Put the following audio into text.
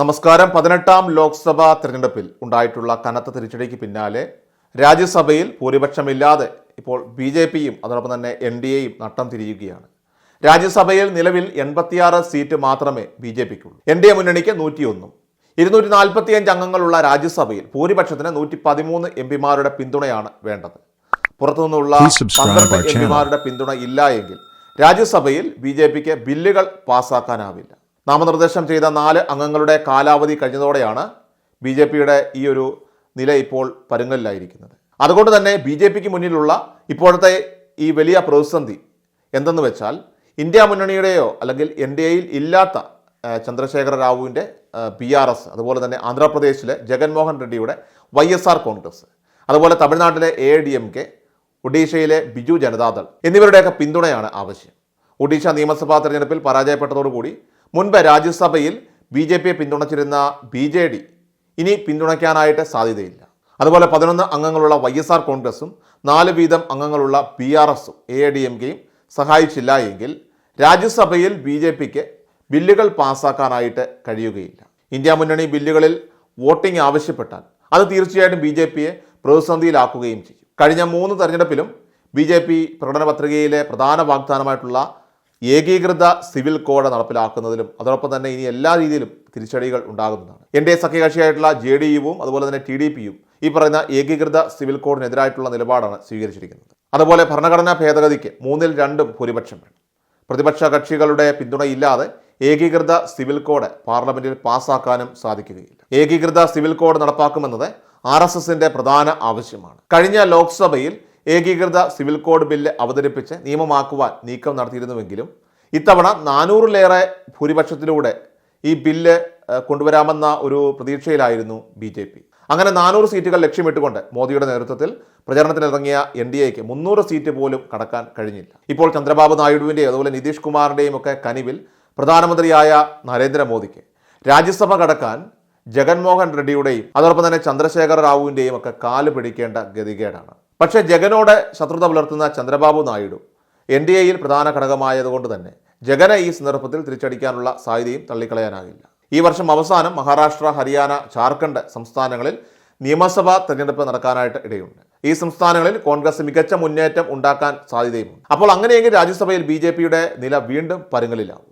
നമസ്കാരം. പതിനെട്ടാം ലോക്സഭാ തെരഞ്ഞെടുപ്പിൽ ഉണ്ടായിട്ടുള്ള കനത്ത തിരിച്ചടിക്ക് പിന്നാലെ രാജ്യസഭയിൽ ഭൂരിപക്ഷമില്ലാതെ ഇപ്പോൾ ബി ജെ പിയും അതോടൊപ്പം തന്നെ എൻ ഡി എയും നട്ടം തിരിയുകയാണ്. രാജ്യസഭയിൽ നിലവിൽ എൺപത്തിയാറ് സീറ്റ് മാത്രമേ ബി ജെ പിക്കുള്ളൂ. എൻ ഡി എ മുന്നണിക്ക് നൂറ്റിയൊന്നും. ഇരുന്നൂറ്റി നാൽപ്പത്തിയഞ്ച് അംഗങ്ങളുള്ള രാജ്യസഭയിൽ ഭൂരിപക്ഷത്തിന് നൂറ്റി പതിമൂന്ന് എം പിമാരുടെ പിന്തുണയാണ് വേണ്ടത്. പുറത്തുനിന്നുള്ള പന്ത്രണ്ട് എം പിമാരുടെ പിന്തുണ ഇല്ല എങ്കിൽ രാജ്യസഭയിൽ ബി ജെ പിക്ക് ബില്ലുകൾ പാസ്സാക്കാനാവില്ല നാമനിർദ്ദേശം ചെയ്ത നാല് അംഗങ്ങളുടെ കാലാവധി കഴിഞ്ഞതോടെയാണ് ബി ജെ പിയുടെ ഈ ഒരു നില ഇപ്പോൾ പരുങ്ങലിലായിരിക്കുന്നത്. അതുകൊണ്ട് തന്നെ ബി ജെ പിക്ക് മുന്നിലുള്ള ഇപ്പോഴത്തെ ഈ വലിയ പ്രതിസന്ധി എന്തെന്ന് വെച്ചാൽ ഇന്ത്യ മുന്നണിയുടെയോ അല്ലെങ്കിൽ എൻ ഡി എയിൽ ഇല്ലാത്ത ചന്ദ്രശേഖര റാവുവിന്റെ പി ആർ എസ് അതുപോലെ തന്നെ ആന്ധ്രാപ്രദേശിലെ ജഗൻമോഹൻ റെഡ്ഡിയുടെ വൈ എസ് ആർ കോൺഗ്രസ് അതുപോലെ തമിഴ്നാട്ടിലെ എ ഡി എം കെ ഒഡീഷയിലെ ബിജു ജനതാദൾ എന്നിവരുടെയൊക്കെ പിന്തുണയാണ് ആവശ്യം. ഒഡീഷ നിയമസഭാ തെരഞ്ഞെടുപ്പിൽ പരാജയപ്പെട്ടതോടുകൂടി മുൻപ് രാജ്യസഭയിൽ ബി ജെ പിയെ പിന്തുണച്ചിരുന്ന ബി ജെ ഡി ഇനി പിന്തുണയ്ക്കാനായിട്ട് സാധ്യതയില്ല. അതുപോലെ പതിനൊന്ന് അംഗങ്ങളുള്ള വൈ എസ് ആർ കോൺഗ്രസും നാല് വീതം അംഗങ്ങളുള്ള ബി ആർ എസും എ ഐ ഡി എം കെയും സഹായിച്ചില്ല എങ്കിൽ രാജ്യസഭയിൽ ബി ജെ പിക്ക് ബില്ലുകൾ പാസ്സാക്കാനായിട്ട് കഴിയുകയില്ല. ഇന്ത്യ മുന്നണി ബില്ലുകളിൽ വോട്ടിംഗ് ആവശ്യപ്പെട്ടാൽ അത് തീർച്ചയായിട്ടും ബി ജെ പിയെ പ്രതിസന്ധിയിലാക്കുകയും ചെയ്യും. കഴിഞ്ഞ മൂന്ന് തെരഞ്ഞെടുപ്പിലും ബി ജെ പി പ്രകടന പത്രികയിലെ പ്രധാന വാഗ്ദാനമായിട്ടുള്ള ഏകീകൃത സിവിൽ കോഡ് നടപ്പിലാക്കുന്നതിലും അതോടൊപ്പം തന്നെ ഇനി എല്ലാ രീതിയിലും തിരിച്ചടികൾ ഉണ്ടാകുന്നതാണ് എൻ ഡി എ സഖ്യകക്ഷിയായിട്ടുള്ള ജെ ഡി യുവും അതുപോലെ തന്നെ ടി ഡി പിയും ഈ പറയുന്ന ഏകീകൃത സിവിൽ കോഡിനെതിരായിട്ടുള്ള നിലപാടാണ് സ്വീകരിച്ചിരിക്കുന്നത്. അതുപോലെ ഭരണഘടനാ ഭേദഗതിക്ക് മൂന്നിൽ രണ്ടും ഭൂരിപക്ഷം വേണം. പ്രതിപക്ഷ കക്ഷികളുടെ പിന്തുണയില്ലാതെ ഏകീകൃത സിവിൽ കോഡ് പാർലമെന്റിൽ പാസ്സാക്കാനും സാധിക്കുകയില്ല. ഏകീകൃത സിവിൽ കോഡ് നടപ്പാക്കുമെന്നത് ആർ എസ് എസിന്റെ പ്രധാന ആവശ്യമാണ്. കഴിഞ്ഞ ലോക്സഭയിൽ ഏകീകൃത സിവിൽ കോഡ് ബില്ല് അവതരിപ്പിച്ച് നിയമമാക്കുവാൻ നീക്കം നടത്തിയിരുന്നുവെങ്കിലും ഇത്തവണ നാനൂറിലേറെ ഭൂരിപക്ഷത്തിലൂടെ ഈ ബില്ല് കൊണ്ടുവരാമെന്ന ഒരു പ്രതീക്ഷയിലായിരുന്നു ബി ജെ പി. അങ്ങനെ നാനൂറ് സീറ്റുകൾ ലക്ഷ്യമിട്ടുകൊണ്ട് മോദിയുടെ നേതൃത്വത്തിൽ പ്രചരണത്തിനിറങ്ങിയ എൻ ഡി എക്ക് മുന്നൂറ് സീറ്റ് പോലും കടക്കാൻ കഴിഞ്ഞില്ല. ഇപ്പോൾ ചന്ദ്രബാബു നായിഡുവിന്റെയും അതുപോലെ നിതീഷ് കുമാറിന്റെയും ഒക്കെ കനിവിൽ പ്രധാനമന്ത്രിയായ നരേന്ദ്രമോദിക്ക് രാജ്യസഭ കടക്കാൻ ജഗൻമോഹൻ റെഡ്ഡിയുടെയും അതോടൊപ്പം തന്നെ ചന്ദ്രശേഖര റാവുവിന്റെയും ഒക്കെ കാൽ പിടിക്കേണ്ട ഗതികേടാണ്. പക്ഷേ ജഗനോട് ശത്രുത പുലർത്തുന്ന ചന്ദ്രബാബു നായിഡു എൻ ഡി എയിൽ പ്രധാന ഘടകമായതുകൊണ്ട് തന്നെ ജഗനെ ഈ സന്ദർഭത്തിൽ തിരിച്ചടിക്കാനുള്ള സാധ്യതയും തള്ളിക്കളയാനാകില്ല. ഈ വർഷം അവസാനം മഹാരാഷ്ട്ര ഹരിയാന ജാർഖണ്ഡ് സംസ്ഥാനങ്ങളിൽ നിയമസഭാ തെരഞ്ഞെടുപ്പ് നടക്കാനായിട്ട് ഇടയുണ്ട്. ഈ സംസ്ഥാനങ്ങളിൽ കോൺഗ്രസ് മികച്ച മുന്നേറ്റം ഉണ്ടാക്കാൻ സാധ്യതയുമുണ്ട്. അപ്പോൾ അങ്ങനെയെങ്കിൽ രാജ്യസഭയിൽ ബി നില വീണ്ടും പരുങ്ങലിലാവും